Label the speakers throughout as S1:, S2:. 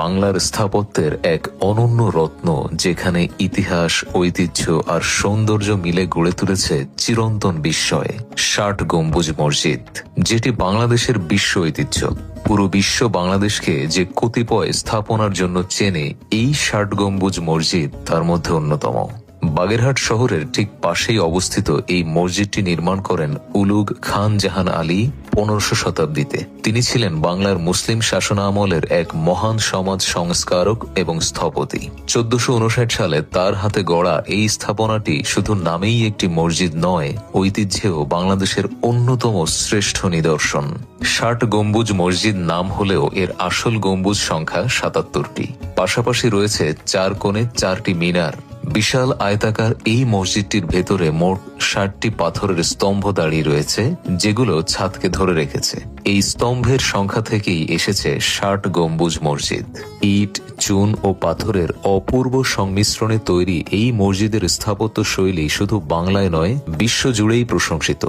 S1: বাংলার স্থাপত্যের এক অনন্য রত্ন যেখানে ইতিহাস, ঐতিহ্য আর সৌন্দর্য মিলে গড়ে তুলেছে চিরন্তন বিস্ময়, ষাট গম্বুজ মসজিদ, যেটি বাংলাদেশের বিশ্ব ঐতিহ্য। পুরো বিশ্ব বাংলাদেশকে যে কতিপয় স্থাপনার জন্য চেনে এই ষাট গম্বুজ মসজিদ তার মধ্যে অন্যতম। বাগেরহাট শহরের ঠিক পাশেই অবস্থিত এই মসজিদটি নির্মাণ করেন উলুগ খান জাহান আলী পনেরোশো শতাব্দীতে। তিনি ছিলেন বাংলার মুসলিম শাসনামলের এক মহান সমাজ সংস্কারক এবং স্থপতি। চোদ্দশো উনষাট সালে তার হাতে গড়া এই স্থাপনাটি শুধু নামেই একটি মসজিদ নয়, ঐতিহ্যেও বাংলাদেশের অন্যতম শ্রেষ্ঠ নিদর্শন। ষাট গম্বুজ মসজিদ নাম হলেও এর আসল গম্বুজ সংখ্যা সাতাত্তরটি। পাশাপাশি রয়েছে চার কোণে চারটি মিনার। বিশাল আয়তাকার এই মসজিদটির ভেতরে মোট ষাটটি পাথরের স্তম্ভ দাঁড়িয়ে রয়েছে, যেগুলো ছাদকে ধরে রেখেছে। এই স্তম্ভের সংখ্যা থেকেই এসেছে ষাট গম্বুজ মসজিদ। ইট, চুন ও পাথরের অপূর্ব সংমিশ্রণে তৈরি এই মসজিদের স্থাপত্য শৈলী শুধু বাংলায় নয় বিশ্বজুড়েই প্রশংসিত।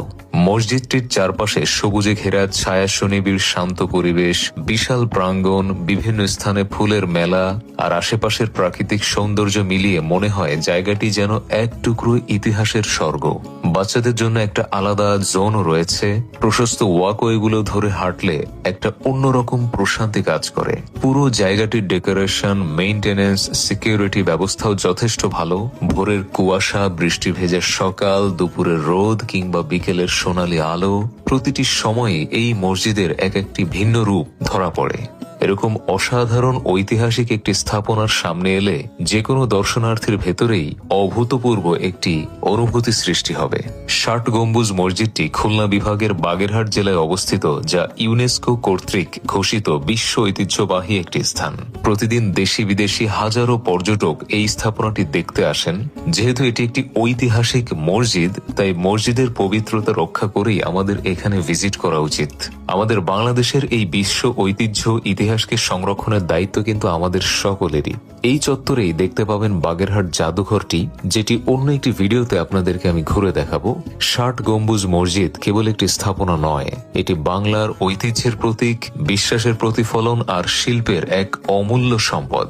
S1: মসজিদটির চারপাশে সবুজে ঘেরা ছায়া সুনিবিড় শান্ত পরিবেশ, বিশাল প্রাঙ্গণ, বিভিন্ন স্থানে ফুলের মেলা আর আশেপাশের প্রাকৃতিক সৌন্দর্য মিলিয়ে মনে হয় জায়গাটি যেন এক টুকরো ইতিহাসের স্বর্গ। বাচ্চাদের জন্য একটা আলাদা জোনও রয়েছে। প্রশস্ত ওয়াকওয়েগুলো ধরে হাঁটলে একটা অন্যরকম প্রশান্তি কাজ করে। পুরো জায়গাটির ডেকোরেশন, মেইনটেনেন্স, সিকিউরিটি ব্যবস্থাও যথেষ্ট ভালো। ভোরের কুয়াশা, বৃষ্টি ভেজা সকাল, দুপুরের রোদ কিংবা বিকেলের সোনালী আলো প্রতিটি সময়ে এই মসজিদের এক একটি ভিন্ন রূপ ধরা পড়ে। এরকম অসাধারণ ঐতিহাসিক একটি স্থাপনার সামনে এলে যে কোনো দর্শনার্থীর ভেতরেই অভূতপূর্ব একটি অনুভূতি সৃষ্টি হবে। ষাট গম্বুজ মসজিদটি খুলনা বিভাগের বাগেরহাট জেলায় অবস্থিত, যা ইউনেস্কো কর্তৃক ঘোষিত বিশ্ব ঐতিহ্যবাহী একটি স্থান। প্রতিদিন দেশি বিদেশি হাজারো পর্যটক এই স্থাপনাটি দেখতে আসেন। যেহেতু এটি একটি ঐতিহাসিক মসজিদ, তাই মসজিদের পবিত্রতা রক্ষা করেই আমাদের এখানে ভিজিট করা উচিত। আমাদের বাংলাদেশের এই বিশ্ব ঐতিহ্য ইতিহাসকে সংরক্ষণের দায়িত্ব কিন্তু আমাদের সকলেরই। এই চত্বরেই দেখতে পাবেন বাগেরহাট জাদুঘরটি, যেটি অন্য একটি ভিডিওতে আপনাদেরকে আমি ঘুরে দেখাবো। ষাট গম্বুজ মসজিদ কেবল একটি স্থাপনা নয়, এটি বাংলার ঐতিহ্যের প্রতীক, বিশ্বাসের প্রতিফলন আর শিল্পের এক অমূল্য সম্পদ।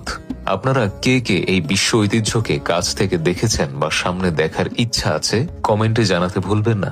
S1: আপনারা কে কে এই বিশ্ব ঐতিহ্যকে কাছ থেকে দেখেছেন বা সামনে দেখার ইচ্ছা আছে, কমেন্টে জানাতে ভুলবেন না।